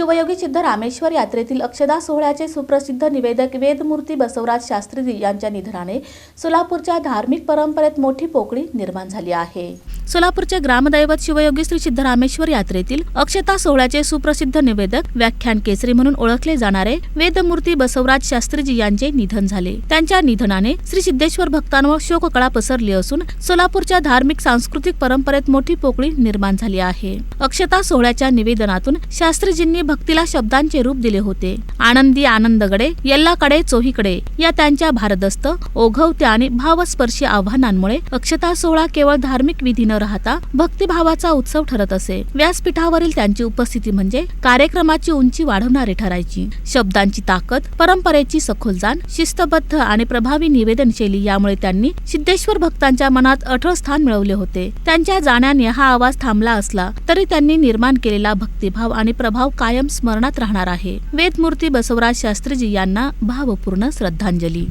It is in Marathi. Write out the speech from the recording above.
शिवयोगी सिद्ध रामेश्वर यात्रेतील अक्षदा सोहळ्याचे सुप्रसिद्ध निवेदक वेदमूर्ती बसवराज शास्त्रीजी यांच्या निधनाने सोलापूरच्या धार्मिक परंपरेत मोठी पोकळी निर्माण झाली आहे. सोलापूरचे ग्रामदैवत शिवयोगी श्री सिद्धरामेश्वर यात्रेतील अक्षता सोहळ्याचे सुप्रसिद्ध निवेदक व्याख्यान केसरी म्हणून ओळखले जाणारे वेदमूर्ती बसवराज शास्त्रीजी यांचे निधन झाले. त्यांच्या निधनाने श्री सिद्धेश्वर भक्तांवर शोककळा पसरली असून सोलापूरच्या धार्मिक सांस्कृतिक परंपरेत मोठी पोकळी निर्माण झाली आहे. अक्षता सोहळ्याच्या निवेदनातून शास्त्रीजींनी भक्तीला शब्दांचे रूप दिले होते. आनंदी आनंदगडे यल्लाकडे चोहीकडे या त्यांच्या भारदस्त ओघवत्या आणि भावस्पर्शी आव्हानांमुळे अक्षता सोहळा केवळ धार्मिक विधी न राहता भक्तिभावाचा उत्सव ठरत असे. व्यासपीठावरील त्यांची उपस्थिती म्हणजे कार्यक्रमाची उंची वाढवणारी ठरायची. शब्दांची ताकद परंपरेची सखोल जाण शिस्तबद्ध आणि प्रभावी निवेदन शैली यामुळे त्यांनी सिद्धेश्वर भक्तांच्या मनात अठळ स्थान मिळवले होते. त्यांच्या जाण्याने हा आवाज थांबला असला तरी त्यांनी निर्माण केलेला भक्तिभाव आणि प्रभाव कायम स्मरणात राहणार आहे. वेदमूर्ती बसवराज शास्त्रीजी यांना भावपूर्ण श्रद्धांजली.